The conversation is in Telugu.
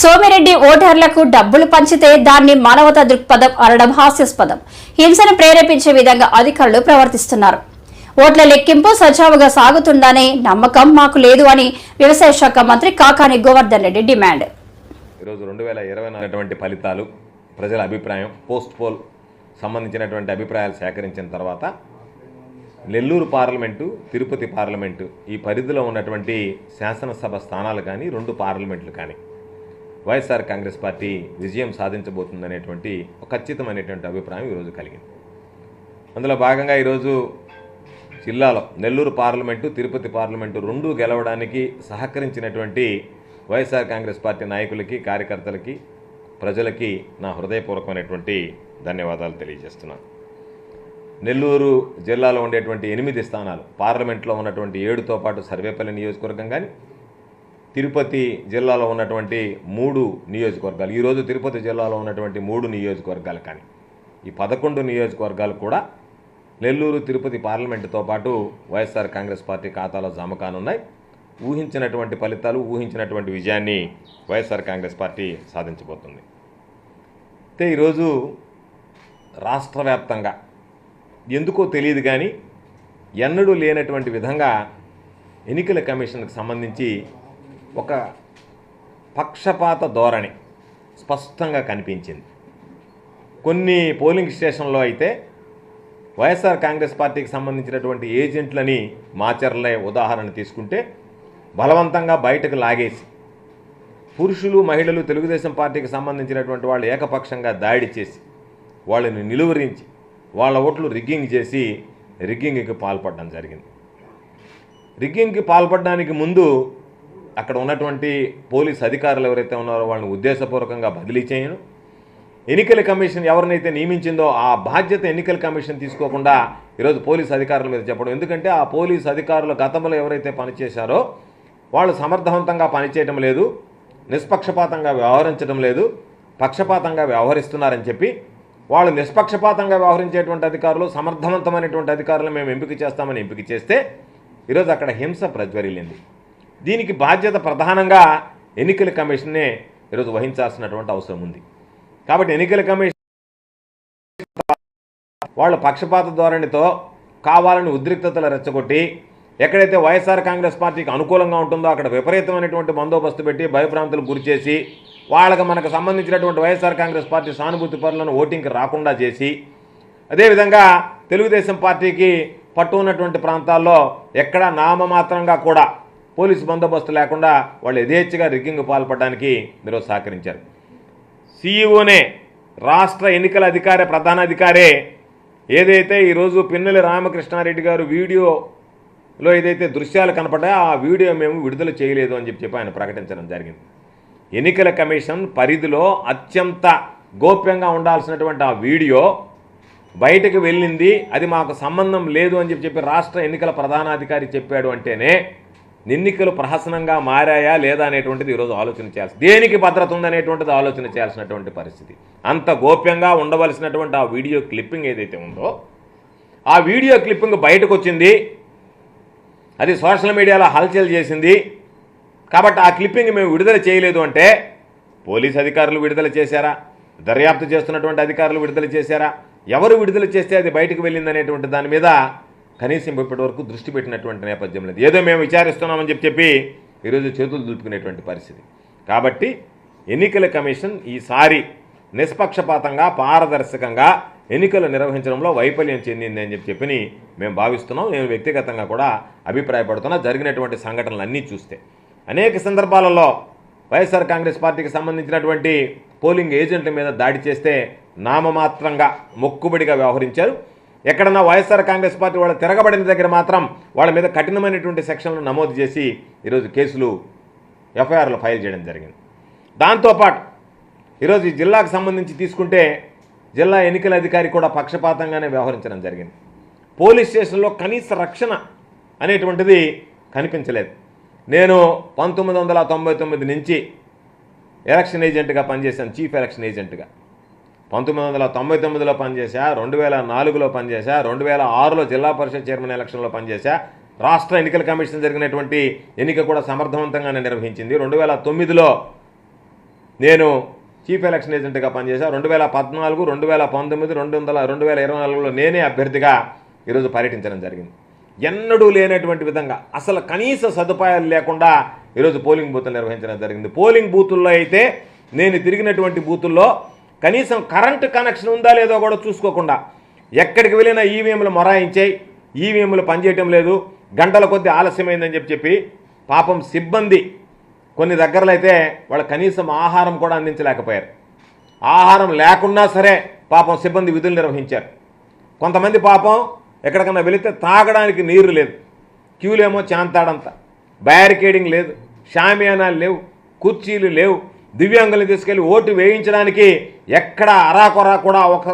సోమిరెడ్డి ఓటర్లకు డబ్బులు పంచితే దాన్ని మానవతా దృక్పథం అనడం హాస్యాస్పదం. హింసను ప్రేరేపించే విధంగా అధికారులు ప్రవర్తిస్తున్నారు. ఓట్ల లెక్కింపు సజావుగా సాగుతుందనే నమ్మకం మాకు లేదు అని వ్యవసాయ శాఖ మంత్రి కాకాని గోవర్ధన్ రెడ్డి డిమాండ్. ఈరోజు రెండు వేల ఇరవై నాలుగు ఫలితాలు ప్రజల అభిప్రాయం పోస్ట్ పోల్ సంబంధించినటువంటి అభిప్రాయాలు సేకరించిన తర్వాత నెల్లూరు పార్లమెంటు తిరుపతి పార్లమెంటు ఈ పరిధిలో ఉన్నటువంటి శాసనసభ స్థానాలు కానీ రెండు పార్లమెంట్లు కానీ వైఎస్ఆర్ కాంగ్రెస్ పార్టీ విజయం సాధించబోతుందనేటువంటి ఒక ఖచ్చితమైనటువంటి అభిప్రాయం ఈరోజు కలిగింది. అందులో భాగంగా ఈరోజు జిల్లాలో నెల్లూరు పార్లమెంటు తిరుపతి పార్లమెంటు రెండు గెలవడానికి సహకరించినటువంటి వైఎస్ఆర్ కాంగ్రెస్ పార్టీ నాయకులకి కార్యకర్తలకి ప్రజలకి నా హృదయపూర్వకమైనటువంటి ధన్యవాదాలు తెలియజేస్తున్నాను. నెల్లూరు జిల్లాలో ఉండేటువంటి ఎనిమిది స్థానాలు పార్లమెంట్లో ఉన్నటువంటి ఏడుతో పాటు సర్వేపల్లి నియోజకవర్గం కానీ తిరుపతి జిల్లాలో ఉన్నటువంటి మూడు నియోజకవర్గాలు. ఈరోజు తిరుపతి జిల్లాలో ఉన్నటువంటి మూడు నియోజకవర్గాలు కానీ ఈ పదకొండు నియోజకవర్గాలు కూడా నెల్లూరు తిరుపతి పార్లమెంటుతో పాటు వైఎస్ఆర్ కాంగ్రెస్ పార్టీ ఖాతాలో జమ కానున్నాయి. ఊహించినటువంటి ఫలితాలు ఊహించినటువంటి విజయాన్ని వైఎస్ఆర్ కాంగ్రెస్ పార్టీ సాధించబోతుంది. అయితే ఈరోజు రాష్ట్ర వ్యాప్తంగా ఎందుకో తెలియదు కానీ ఎన్నడూ లేనటువంటి విధంగా ఎన్నికల కమిషన్కి సంబంధించి ఒక పక్షపాత ధోరణి స్పష్టంగా కనిపించింది. కొన్ని పోలింగ్ స్టేషన్లో అయితే వైఎస్ఆర్ కాంగ్రెస్ పార్టీకి సంబంధించినటువంటి ఏజెంట్లని మాచర్లే ఉదాహరణ తీసుకుంటే బలవంతంగా బయటకు లాగేసి పురుషులు మహిళలు తెలుగుదేశం పార్టీకి సంబంధించినటువంటి వాళ్ళు ఏకపక్షంగా దాడి చేసి వాళ్ళని నిలువరించి వాళ్ళ ఓట్లు రిగ్గింగ్ చేసి రిగ్గింగ్కి పాల్పడడం జరిగింది. రిగ్గింగ్కి పాల్పడడానికి ముందు అక్కడ ఉన్నటువంటి పోలీస్ అధికారులు ఎవరైతే ఉన్నారో వాళ్ళని ఉద్దేశపూర్వకంగా బదిలీ చేయను. ఎన్నికల కమిషన్ ఎవరినైతే నియమించిందో ఆ బాధ్యత ఎన్నికల కమిషన్ తీసుకోకుండా ఈరోజు పోలీస్ అధికారుల మీద చెప్పడం. ఎందుకంటే ఆ పోలీస్ అధికారులు గతంలో ఎవరైతే పనిచేశారో వాళ్ళు సమర్థవంతంగా పనిచేయడం లేదు నిష్పక్షపాతంగా వ్యవహరించడం లేదు పక్షపాతంగా వ్యవహరిస్తున్నారని చెప్పి వాళ్ళు నిష్పక్షపాతంగా వ్యవహరించేటువంటి అధికారులు సమర్థవంతమైనటువంటి అధికారులు మేము ఎంపిక చేస్తామని ఎంపిక చేస్తే ఈరోజు అక్కడ హింస ప్రజ్వరిల్లింది. దీనికి బాధ్యత ప్రధానంగా ఎన్నికల కమిషన్నే ఈరోజు వహించాల్సినటువంటి అవసరం ఉంది. కాబట్టి ఎన్నికల కమిషన్ వాళ్ళ పక్షపాత ధోరణితో కావాలని ఉద్రిక్తతలు రెచ్చగొట్టి ఎక్కడైతే వైఎస్ఆర్ కాంగ్రెస్ పార్టీకి అనుకూలంగా ఉంటుందో అక్కడ విపరీతమైనటువంటి బందోబస్తు పెట్టి భయభ్రాంతులకు గురిచేసి వాళ్ళకి మనకు సంబంధించినటువంటి వైఎస్ఆర్ కాంగ్రెస్ పార్టీ సానుభూతి పనులను ఓటింగ్కి రాకుండా చేసి అదేవిధంగా తెలుగుదేశం పార్టీకి పట్టు ఉన్నటువంటి ప్రాంతాల్లో ఎక్కడ నామమాత్రంగా కూడా పోలీసు బందోబస్తు లేకుండా వాళ్ళు యథేచ్ఛగా రిగ్గింగ్ పాల్పడడానికి మీరు సహకరించారు. సీఈఓనే రాష్ట్ర ఎన్నికల అధికారి ప్రధాన అధికారే ఏదైతే ఈరోజు పిన్నెల రామకృష్ణారెడ్డి గారు వీడియోలో ఏదైతే దృశ్యాలు కనపడ్డాయో ఆ వీడియో మేము విడుదల చేయలేదు అని చెప్పి చెప్పి ఆయన ప్రకటించడం జరిగింది. ఎన్నికల కమిషన్ పరిధిలో అత్యంత గోప్యంగా ఉండాల్సినటువంటి ఆ వీడియో బయటకు వెళ్ళింది అది మాకు సంబంధం లేదు అని చెప్పి చెప్పి రాష్ట్ర ఎన్నికల ప్రధానాధికారి చెప్పాడు అంటేనే ఎన్నికలు ప్రహసనంగా మారాయా లేదా అనేటువంటిది ఈరోజు ఆలోచన చేయాల్సి దేనికి భద్రత ఉందనేటువంటిది ఆలోచన చేయాల్సినటువంటి పరిస్థితి. అంత గోప్యంగా ఉండవలసినటువంటి ఆ వీడియో క్లిప్పింగ్ ఏదైతే ఉందో ఆ వీడియో క్లిప్పింగ్ బయటకు వచ్చింది అది సోషల్ మీడియాలో హల్చల్ చేసింది. కాబట్టి ఆ క్లిప్పింగ్ మేము విడుదల చేయలేదు అంటే పోలీస్ అధికారులు విడుదల చేశారా? దర్యాప్తు చేస్తున్నటువంటి అధికారులు విడుదల చేశారా? ఎవరు విడుదల చేస్తే అది బయటకు వెళ్ళిందనేటువంటి దాని మీద కనీసం ఇప్పటి వరకు దృష్టి పెట్టినటువంటి నేపథ్యం లేదు. ఏదో మేము విచారిస్తున్నామని చెప్పి చెప్పి ఈరోజు చేతులు దులుపుకునేటువంటి పరిస్థితి. కాబట్టి ఎన్నికల కమిషన్ ఈసారి నిష్పక్షపాతంగా పారదర్శకంగా ఎన్నికలు నిర్వహించడంలో వైఫల్యం చెందింది అని చెప్పి చెప్పి మేము భావిస్తున్నాం. నేను వ్యక్తిగతంగా కూడా అభిప్రాయపడుతున్నా. జరిగినటువంటి సంఘటనలు అన్నీ చూస్తే అనేక సందర్భాలలో వైఎస్ఆర్ కాంగ్రెస్ పార్టీకి సంబంధించినటువంటి పోలింగ్ ఏజెంట్ల మీద దాడి చేస్తే నామమాత్రంగా మొక్కుబడిగా వ్యవహరించారు. ఎక్కడన్నా వైఎస్ఆర్ కాంగ్రెస్ పార్టీ వాళ్ళు తిరగబడిన దగ్గర మాత్రం వాళ్ళ మీద కఠినమైనటువంటి సెక్షన్లు నమోదు చేసి ఈరోజు కేసులు ఎఫ్ఐఆర్లు ఫైల్ చేయడం జరిగింది. దాంతోపాటు ఈరోజు ఈ జిల్లాకు సంబంధించి తీసుకుంటే జిల్లా ఎన్నికల అధికారి కూడా పక్షపాతంగానే వ్యవహరించడం జరిగింది. పోలీస్ స్టేషన్లో కనీస రక్షణ అనేటువంటిది కనిపించలేదు. నేను పంతొమ్మిది వందల తొంభై తొమ్మిది నుంచి ఎలక్షన్ ఏజెంట్గా పనిచేశాను చీఫ్ ఎలక్షన్ ఏజెంట్గా. పంతొమ్మిది వందల తొంభై తొమ్మిదిలో పనిచేశా రెండు వేల నాలుగులో పనిచేశా రెండు వేల ఆరులో జిల్లా పరిషత్ చైర్మన్ ఎలక్షన్లో పనిచేశా. రాష్ట్ర ఎన్నికల కమిషన్ జరిగినటువంటి ఎన్నిక కూడా సమర్థవంతంగానే నిర్వహించింది. రెండు వేల తొమ్మిదిలో నేను చీఫ్ ఎలక్షన్ ఏజెంట్గా పనిచేశాను రెండు వేల పద్నాలుగు రెండు వేల పంతొమ్మిది రెండు వందల రెండు వేల ఇరవై నాలుగులో నేనే అభ్యర్థిగా ఈరోజు పర్యటించడం జరిగింది. ఎన్నడూ లేనటువంటి విధంగా అసలు కనీస సదుపాయాలు లేకుండా ఈరోజు పోలింగ్ బూతులు నిర్వహించడం జరిగింది. పోలింగ్ బూతుల్లో అయితే నేను తిరిగినటువంటి బూతుల్లో కనీసం కరెంటు కనెక్షన్ ఉందా లేదో కూడా చూసుకోకుండా ఎక్కడికి వెళ్ళినా ఈవీఎంలు మొరాయించాయి ఈవీఎంలు పనిచేయటం లేదు. గంటల కొద్ది ఆలస్యమైందని చెప్పి చెప్పి పాపం సిబ్బంది కొన్ని దగ్గరలో అయితే వాళ్ళు కనీసం ఆహారం కూడా అందించలేకపోయారు. ఆహారం లేకున్నా సరే పాపం సిబ్బంది విధులు నిర్వహించారు. కొంతమంది పాపం ఎక్కడికన్నా వెళితే తాగడానికి నీరు లేదు. క్యూలేమో చాంతాడంత. బ్యారికేడింగ్ లేదు. షామియానాలు లేవు. కుర్చీలు లేవు. దివ్యాంగులు తీసుకెళ్ళి ఓటు వేయించడానికి ఎక్కడ అరాకొరా కూడా ఒక